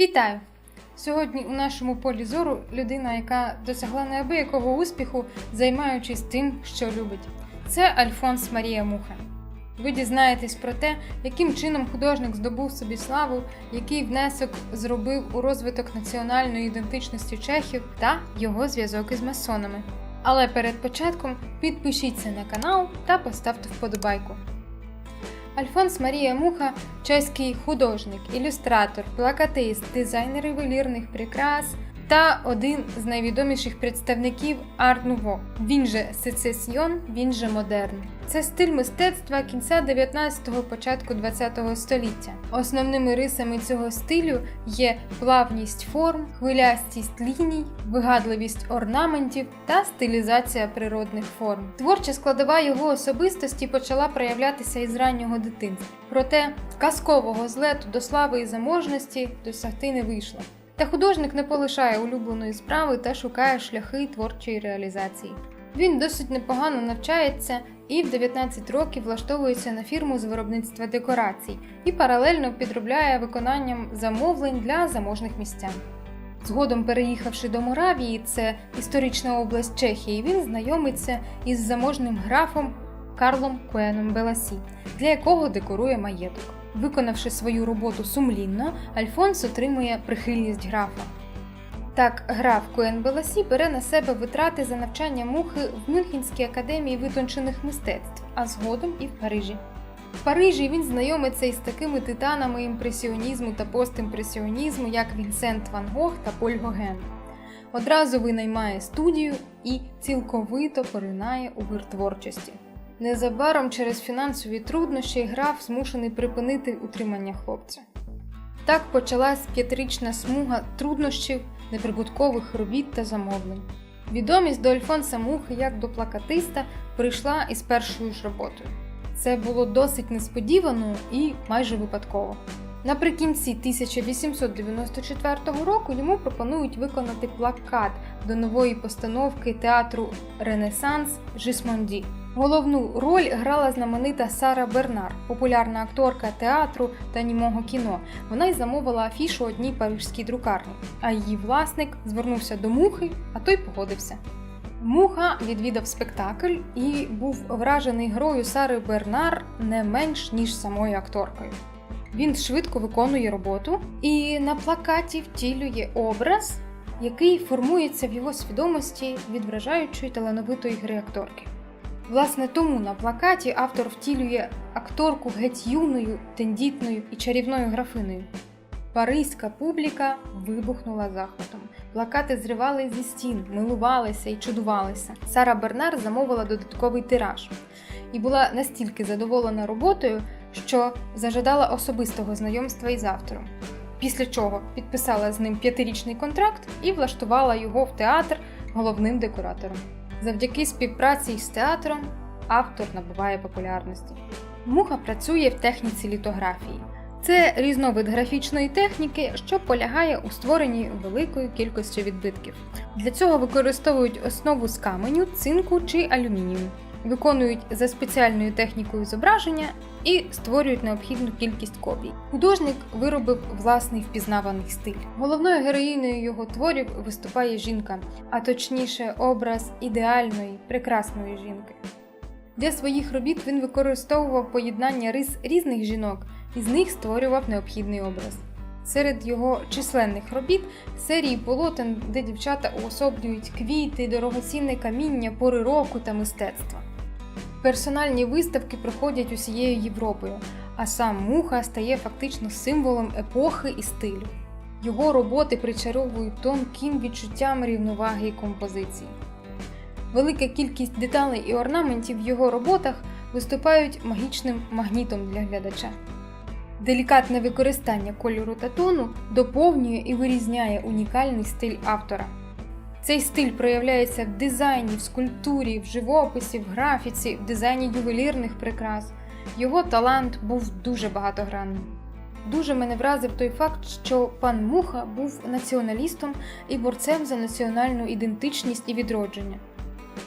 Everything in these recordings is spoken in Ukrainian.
Вітаю! Сьогодні у нашому полі зору людина, яка досягла неабиякого успіху, займаючись тим, що любить. Це Альфонс Марія Муха. Ви дізнаєтесь про те, яким чином художник здобув собі славу, який внесок зробив у розвиток національної ідентичності чехів та його зв'язок із масонами. Але перед початком підпишіться на канал та поставте вподобайку. Альфонс Марія Муха чеський художник, ілюстратор, плакатист, дизайнер ювелірних прикрас та один з найвідоміших представників арт-нуво. Він же сецесіон, він же модерн. Це стиль мистецтва кінця 19-го, початку 20-го століття. Основними рисами цього стилю є плавність форм, хвилястість ліній, вигадливість орнаментів та стилізація природних форм. Творча складова його особистості почала проявлятися із раннього дитинства. Проте казкового злету до слави і заможності досягти не вийшло. Та художник не полишає улюбленої справи та шукає шляхи творчої реалізації. Він досить непогано навчається і в 19 років влаштовується на фірму з виробництва декорацій і паралельно підробляє виконанням замовлень для заможних містян. Згодом, переїхавши до Моравії, це історична область Чехії, він знайомиться із заможним графом Карлом Куеном Беласі, для якого декорує маєток. Виконавши свою роботу сумлінно, Альфонс отримує прихильність графа. Так, граф Куен Беласі бере на себе витрати за навчання мухи в Мюнхенській академії витончених мистецтв, а згодом і в Парижі. В Парижі він знайомиться із такими титанами імпресіонізму та постімпресіонізму, як Вінсент Ван Гог та Поль Гоген. Одразу винаймає студію і цілковито поринає у вир творчості. Незабаром через фінансові труднощі граф змушений припинити утримання хлопця. Так почалась п'ятирічна смуга труднощів, неприбуткових робіт та замовлень. Відомість до Альфонса Мухи як до плакатиста прийшла із першою ж роботою. Це було досить несподівано і майже випадково. Наприкінці 1894 року йому пропонують виконати плакат до нової постановки театру Ренесанс Жисмонді. Головну роль грала знаменита Сара Бернар, популярна акторка театру та німого кіно. Вона й замовила афішу одній парижській друкарні, а її власник звернувся до мухи, а той погодився. Муха відвідав спектакль і був вражений грою Сари Бернар не менш ніж самою акторкою. Він швидко виконує роботу і на плакаті втілює образ, який формується в його свідомості від вражаючої талановитої гри акторки. Власне, тому на плакаті автор втілює акторку геть юною, тендітною і чарівною графиною. Паризька публіка вибухнула захватом. Плакати зривали зі стін, милувалися і чудувалися. Сара Бернар замовила додатковий тираж і була настільки задоволена роботою, що зажадала особистого знайомства із автором. Після чого підписала з ним п'ятирічний контракт і влаштувала його в театр головним декоратором. Завдяки співпраці з театром автор набуває популярності. Муха працює в техніці літографії. Це різновид графічної техніки, що полягає у створенні великої кількості відбитків. Для цього використовують основу з каменю, цинку чи алюмінію, виконують за спеціальною технікою зображення і створюють необхідну кількість копій. Художник виробив власний впізнаваний стиль. Головною героїнею його творів виступає жінка, а точніше, образ ідеальної, прекрасної жінки. Для своїх робіт він використовував поєднання рис різних жінок і з них створював необхідний образ. Серед його численних робіт серії полотен, де дівчата уособлюють квіти, дорогоцінне каміння, пори року та мистецтва. Персональні виставки проходять усією Європою, а сам Муха стає фактично символом епохи і стилю. Його роботи причаровують тонким відчуттям рівноваги і композиції. Велика кількість деталей і орнаментів в його роботах виступають магічним магнітом для глядача. Делікатне використання кольору та тону доповнює і вирізняє унікальний стиль автора. Цей стиль проявляється в дизайні, в скульптурі, в живописі, в графіці, в дизайні ювелірних прикрас. Його талант був дуже багатогранним. Дуже мене вразив той факт, що пан Муха був націоналістом і борцем за національну ідентичність і відродження.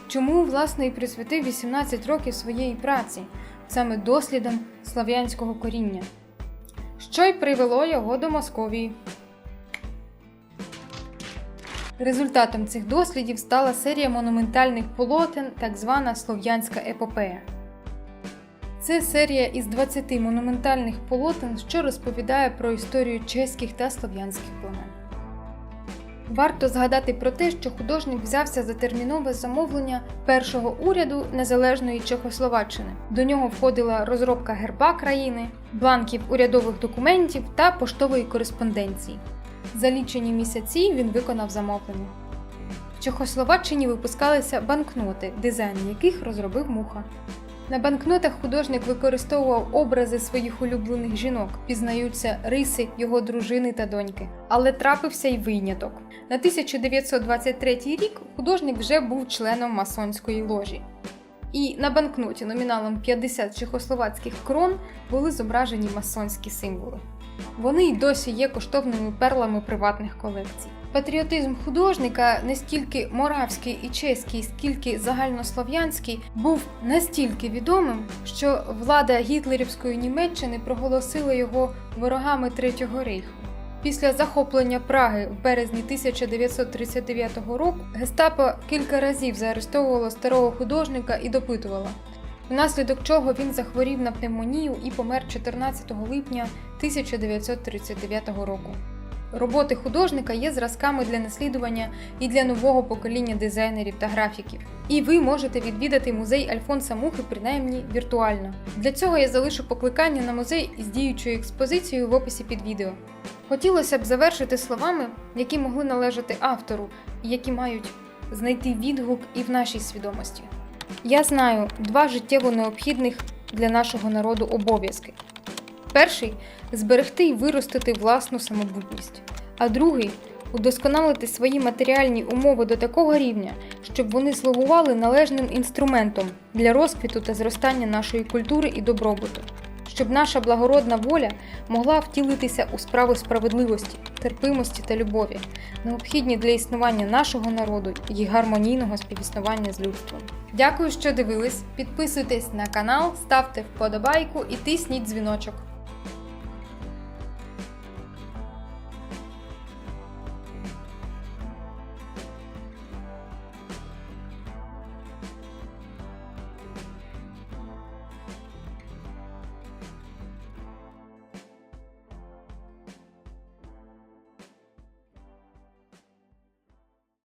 Чому, власне, і присвятив 18 років своєї праці, саме дослідам слав'янського коріння, що й привело його до Московії. Результатом цих дослідів стала серія монументальних полотен, так звана Слов'янська епопея. Це серія із 20 монументальних полотен, що розповідає про історію чеських та слов'янських племен. Варто згадати про те, що художник взявся за термінове замовлення першого уряду незалежної Чехословаччини. До нього входила розробка герба країни, бланків урядових документів та поштової кореспонденції. За лічені місяці він виконав замовлення. В Чехословаччині випускалися банкноти, дизайн яких розробив муха. На банкнотах художник використовував образи своїх улюблених жінок, пізнаються риси його дружини та доньки. Але трапився й виняток. На 1923 рік художник вже був членом масонської ложі. І на банкноті номіналом 50 чехословацьких крон були зображені масонські символи. Вони й досі є коштовними перлами приватних колекцій. Патріотизм художника не стільки моравський і чеський, скільки загальнослов'янський, був настільки відомим, що влада гітлерівської Німеччини проголосила його ворогами Третього рейху. Після захоплення Праги в березні 1939 року гестапо кілька разів заарештовувало старого художника і допитувало, внаслідок чого він захворів на пневмонію і помер 14 липня 1939 року. Роботи художника є зразками для наслідування і для нового покоління дизайнерів та графіків. І ви можете відвідати музей Альфонса Мухи принаймні віртуально. Для цього я залишу покликання на музей із діючою експозицією в описі під відео. Хотілося б завершити словами, які могли належати автору, і які мають знайти відгук і в нашій свідомості. Я знаю два життєво необхідних для нашого народу обов'язки. Перший зберегти і виростити власну самобутність, а другий удосконалити свої матеріальні умови до такого рівня, щоб вони слугували належним інструментом для розквіту та зростання нашої культури і добробуту, щоб наша благородна воля могла втілитися у справи справедливості, терпимості та любові, необхідні для існування нашого народу і гармонійного співіснування з людством. Дякую, що дивились. Підписуйтесь на канал, ставте вподобайку і тисніть дзвіночок.